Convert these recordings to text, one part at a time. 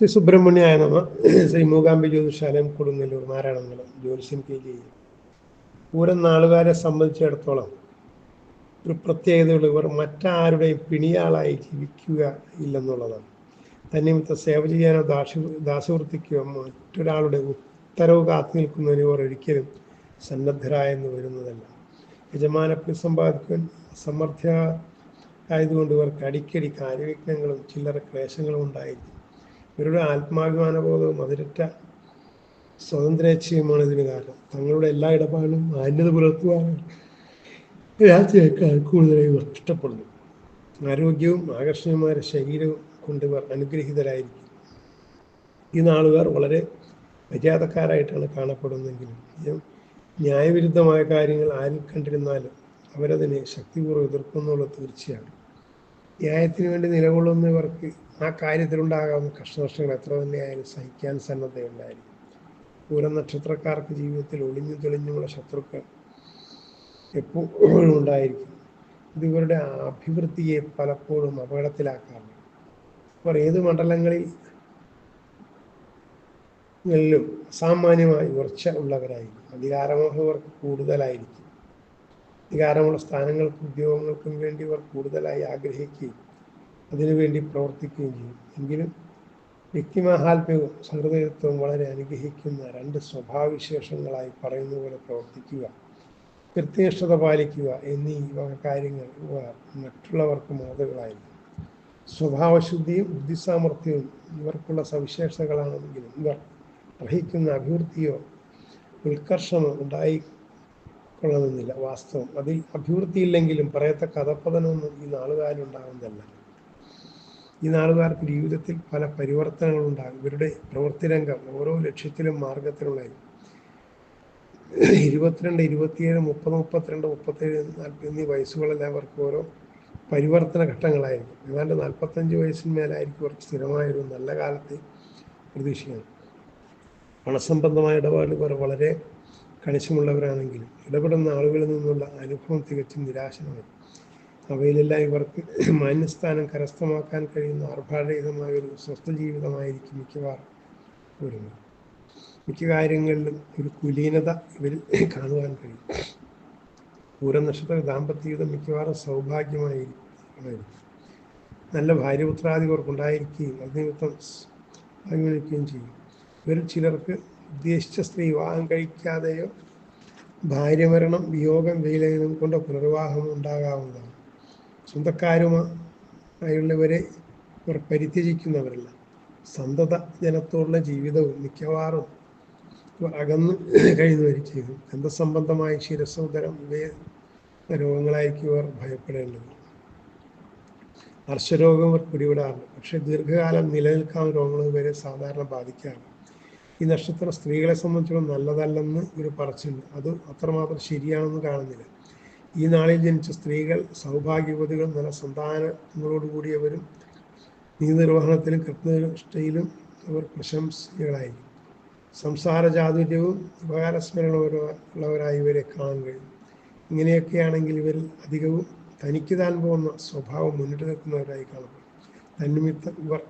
ശ്രീ സുബ്രഹ്മണ്യായ നമ ശ്രീ മൂകാംബി ജ്യോതിഷാലയം കൊടുങ്ങല്ലൂർ നാരായണമംഗലം. ജ്യോതിഷം K G. Pooram നാളുകാരെ സംബന്ധിച്ചിടത്തോളം ഒരു പ്രത്യേകതയുള്ള ഇവർ മറ്റാരുടെയും പിണിയാളായി ജീവിക്കുക ഇല്ലെന്നുള്ളതാണ്. തന്നിമിത്ത സേവ ചെയ്യാനോ ദാശ ദാസവൃത്തിക്കോ മറ്റൊരാളുടെ ഉത്തരവ് കാത്തു നിൽക്കുന്നതിന് ഇവർ ഒരിക്കലും സന്നദ്ധരായെന്ന് വരുന്നതല്ല. യജമാനപ്പി സമ്പാദിക്കുവാൻ അസമർത്ഥ ആയതുകൊണ്ട് ഇവർക്ക് അടിക്കടി കാര്യവിഘ്നങ്ങളും ചില്ലറ ക്ലേശങ്ങളും ഉണ്ടായിരിക്കും. ഇവരുടെ ആത്മാഭിമാനബോധവും അതിരറ്റ സ്വതന്ത്രേച്ഛയുമാണ് ഇതിന് കാരണം. തങ്ങളുടെ എല്ലാ ഇടപാടും മാന്യത പുലർത്തുവാനാണ് രാജ്യക്കാർ കൂടുതലായി ഇഷ്ടപ്പെടുന്നു. ആരോഗ്യവും ആകർഷണീയമായ ശരീരവും കൊണ്ട് ഇവർ അനുഗ്രഹീതരായിരിക്കും. ഈ നാളുകാർ വളരെ മര്യാദക്കാരായിട്ടാണ് കാണപ്പെടുന്നതെങ്കിലും ന്യായവിരുദ്ധമായ കാര്യങ്ങൾ ആരിൽ കണ്ടിരുന്നാലും അവരതിനെ ശക്തിപൂർവം എതിർക്കുന്നുള്ള തീർച്ചയാണ് ന്യായത്തിന് വേണ്ടി നിലകൊള്ളുന്നവർക്ക് ആ കാര്യത്തിലുണ്ടാകാവുന്ന കഷ്ടനഷ്ടങ്ങൾ എത്ര തന്നെയായാലും സഹിക്കാൻ സന്നദ്ധയുണ്ടായിരിക്കും പൂരം നക്ഷത്രക്കാർക്ക് ജീവിതത്തിൽ ഒളിഞ്ഞു തെളിഞ്ഞുമുള്ള ശത്രുക്കൾ എപ്പോഴും ഉണ്ടായിരിക്കും. ഇത് ഇവരുടെ അഭിവൃദ്ധിയെ പലപ്പോഴും അപകടത്തിലാക്കാറുണ്ട് അവർ ഏത് മണ്ഡലങ്ങളിൽ ും അസാമാന്യമായി ഉറച്ച ഉള്ളവരായിരിക്കും. അധികാരമോഹം കൂടുതലായിരിക്കും. അധികാരമുള്ള സ്ഥാനങ്ങൾക്കും ഉദ്യോഗങ്ങൾക്കും വേണ്ടി ഇവർ കൂടുതലായി ആഗ്രഹിക്കുകയും അതിനുവേണ്ടി പ്രവർത്തിക്കുകയും ചെയ്യും. എങ്കിലും വ്യക്തിമാഹാത്മ്യവും സഹൃദയത്വവും വളരെ അനുഗ്രഹിക്കുന്ന രണ്ട് സ്വഭാവവിശേഷങ്ങളായി പറയുന്ന പോലെ പ്രവർത്തിക്കുക കൃത്യനിഷ്ഠത പാലിക്കുക എന്നീ വക കാര്യങ്ങൾ ഇവ മറ്റുള്ളവർക്ക് മാതൃകളായിരുന്നു സ്വഭാവശുദ്ധിയും ബുദ്ധിസാമർഥ്യവും ഇവർക്കുള്ള സവിശേഷതകളാണെങ്കിലും ഇവർ അർഹിക്കുന്ന അഭിവൃദ്ധിയോ ഉത്കർഷമോ ഉണ്ടായിക്കൊള്ളണമെന്നില്ല വാസ്തവം. അതിൽ അഭിവൃദ്ധിയില്ലെങ്കിലും പറയത്തക്ക കഥപ്പതനമൊന്നും ഈ നാളുകാരുണ്ടാകുന്നതല്ല ഈ നാളുകാർക്ക് ജീവിതത്തിൽ പല പരിവർത്തനങ്ങളും ഉണ്ടാകും ഇവരുടെ പ്രവൃത്തിരംഗം ഓരോ ലക്ഷ്യത്തിലും മാർഗത്തിലുള്ളതായി. ഇരുപത്തിരണ്ട് ഇരുപത്തിയേഴ് മുപ്പത് മുപ്പത്തിരണ്ട് മുപ്പത്തേഴ് നാൽപ്പത് എന്നീ വയസ്സുകളെല്ലാം അവർക്ക് ഓരോ പരിവർത്തന ഘട്ടങ്ങളായിരിക്കും. ഏതാണ്ട് നാൽപ്പത്തഞ്ച് വയസ്സിന്മേലായിരിക്കും അവർക്ക് സ്ഥിരമായൊരു നല്ല കാലത്തെ പ്രതീക്ഷിക്കണം പണസംബന്ധമായ ഇടപാടുകൾ വളരെ കണിശമുള്ളവരാണെങ്കിലും ഇടപെടുന്ന ആളുകളിൽ നിന്നുള്ള അനുഭവം തികച്ചും നിരാശമാണ് അവയിലെല്ലാം ഇവർക്ക് മാന്യസ്ഥാനം കരസ്ഥമാക്കാൻ കഴിയുന്ന ആർഭാടരഹിതമായ ഒരു സ്വസ്ഥ ജീവിതമായിരിക്കും മിക്കവാറും വരുന്നത് മിക്ക കാര്യങ്ങളിലും ഒരു കുലീനത ഇവരിൽ കാണുവാൻ കഴിയും. പൂരം നക്ഷത്ര ദാമ്പത്യ ജീവിതം മിക്കവാറും സൗഭാഗ്യമായിരിക്കും. നല്ല ഭാര്യപുത്രാദികർക്കുണ്ടായിരിക്കുകയും അതിനിമിത്തം അനുഗണിക്കുകയും ചെയ്യും. ഇവരിൽ ചിലർക്ക് ഉദ്ദേശിച്ച സ്ത്രീ വിവാഹം കഴിക്കാതെയോ ഭാര്യമരണം വിയോഗം വെയിലയനം കൊണ്ട് പുനർവിവാഹം ഉണ്ടാകാവുന്നതാണ്. സ്വന്തക്കാരുമായുള്ളവരെ ഇവർ പരിത്യജിക്കുന്നവരല്ല. സന്തത ജനത്തോടുള്ള ജീവിതവും മിക്കവാറും ഇവർ അകന്ന് കഴിയുന്നവർ ചെയ്തു ഗന്ധസംബന്ധമായ ശിരസോദരം ഇവയെ രോഗങ്ങളായിരിക്കും ഇവർ ഭയപ്പെടേണ്ടത്. അർശരോഗം ഇവർ പിടിവിടാറുണ്ട് പക്ഷേ ദീർഘകാലം നിലനിൽക്കാവുന്ന രോഗങ്ങൾ ഇവരെ സാധാരണ ബാധിക്കാറുണ്ട്. ഈ നക്ഷത്രം സ്ത്രീകളെ സംബന്ധിച്ചിടത്തോളം നല്ലതല്ലെന്ന് ഒരു പറച്ചുണ്ട് അത് അത്രമാത്രം ശരിയാണെന്ന് കാണുന്നില്ല. ഈ നാളിൽ ജനിച്ച സ്ത്രീകൾ സൗഭാഗ്യവതികൾ നല്ല സന്താനങ്ങളോട് കൂടിയവരും സന്താനങ്ങളോടുകൂടിയവരും നീതിനിർവഹണത്തിലും കൃത്യനിഷ്ഠയിലും അവർ പ്രശംസകളായിരിക്കും. സംസാര ചാതുര്യവും ഉപകാരസ്മരണമുള്ളവരായി ഇവരെ കാണാൻ കഴിയും. ഇങ്ങനെയൊക്കെയാണെങ്കിൽ ഇവരിൽ അധികവും തനിക്ക് താൻ പോകുന്ന സ്വഭാവം മുന്നിട്ട് നിൽക്കുന്നവരായി കാണപ്പെടും. തന്നിമിത്തം ഇവർ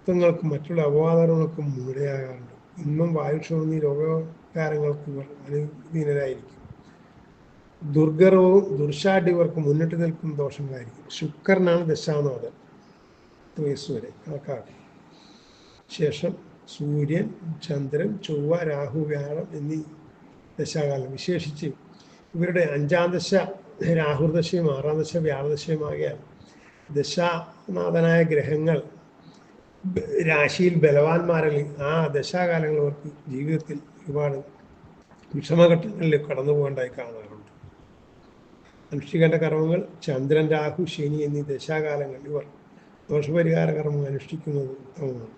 ശത്രുത്വങ്ങൾക്കും മറ്റുള്ള അപവാദങ്ങൾക്കും മൂലയാകാറുണ്ട് ഇന്നും വായുക്ഷോണി രോഗകാരങ്ങൾക്ക് അനുദീനരായിരിക്കും ദുർഗർവവും ദുർഷാഠ്യം ഇവർക്ക് മുന്നിട്ട് നിൽക്കുന്ന ദോഷങ്ങളായിരിക്കും. ശുക്രനാണ് ദശാനാഥൻ വയസ്സ് വരെ കണക്കാക്കും. ശേഷം സൂര്യൻ ചന്ദ്രൻ ചൊവ്വ രാഹു വ്യാഴം എന്നീ ദശാകാലം വിശേഷിച്ച് ഇവരുടെ അഞ്ചാം ദശ രാഹുർദശയും ആറാം ദശ വ്യാഴദശയുമാകിയാൽ ദശാനാഥനായ ഗ്രഹങ്ങൾ രാശിയിൽ ബലവാന്മാരിൽ ആ ദശാകാലങ്ങൾ അവർക്ക് ജീവിതത്തിൽ ഒരുപാട് വിഷമഘട്ടങ്ങളിൽ കടന്നു പോകേണ്ടതായി കാണാറുണ്ട് അനുഷ്ഠിക്കേണ്ട കർമ്മങ്ങൾ ചന്ദ്രൻ രാഹു ശനി എന്നീ ദശാകാലങ്ങളിൽ ഇവർ ദോഷപരിഹാര കർമ്മം അനുഷ്ഠിക്കുന്നത് ഉത്തമമാണ്.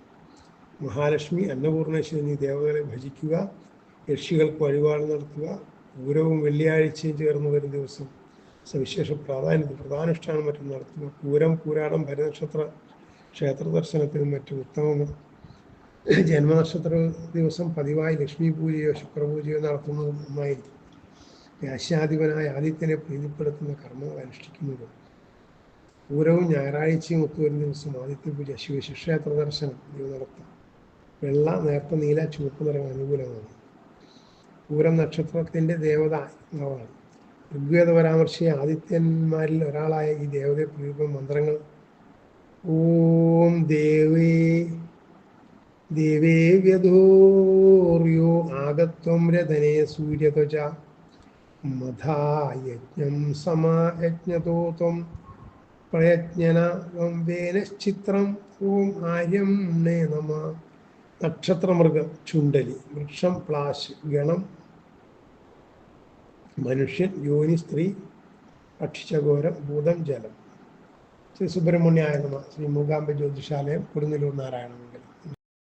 മഹാലക്ഷ്മി അന്നപൂർണേശ്വരി എന്നീ ദേവതകളെ ഭജിക്കുക യക്ഷികൾക്ക് വഴിപാട് നടത്തുക പൂരവും വെള്ളിയാഴ്ചയും ചേർന്ന് വരും ദിവസം സവിശേഷ പ്രാധാന്യത്തിൽ പ്രധാനുഷ്ഠാനം മറ്റും നടത്തുക പൂരം പൂരാടം ഭരനക്ഷത്ര ക്ഷേത്ര ദർശനത്തിനും മറ്റും ഉത്തമം ജന്മനക്ഷത്ര ദിവസം പതിവായി ലക്ഷ്മി പൂജയോ ശുക്രപൂജയോ നടത്തുന്നതും നന്നായിരിക്കും. രാശ്യാധിപനായ ആദിത്യനെ പ്രീതിപ്പെടുത്തുന്ന കർമ്മങ്ങൾ അനുഷ്ഠിക്കുന്നതും പൂരവും ഞായറാഴ്ചയും ഒത്തുവരുന്ന ദിവസം ആദിത്യ പൂജ ശിവശിക്ഷേത്ര ദർശനം ഇവ നടത്താം. വെള്ള നേർത്ത നീല ചുവപ്പ് നിറം അനുകൂലമാണ് പൂരം നക്ഷത്രത്തിന്റെ ദേവത ഋഗ്വേദ പരാമർശിയ ആദിത്യന്മാരിൽ ഒരാളായ ഈ ദേവതയെ പ്രീതിപ്പെടുന്ന മന്ത്രങ്ങൾ ഓം ദേവേ ദേവേ വ്യധോർയോ ആഗത്വം രതനേ സൂര്യത്വച മധായജ്ഞം സമായജ്ഞതോത്വം പ്രയജ്ഞന വേനശ്ചിത്രം ഓം ആര്യം നമ. നക്ഷത്രമൃഗം ചുണ്ടലി വൃക്ഷം പ്ലാശ് ഗണം മനുഷ്യൻ യോനി സ്ത്രീ പക്ഷിച്ചഘോരം ഭൂതം ജലം. ശ്രീ സുബ്രഹ്മണ്യായ നമ ശ്രീ മൂകാംബ ജ്യോതിഷാലയം കൊടുങ്ങല്ലൂർ നാരായണ മംഗലം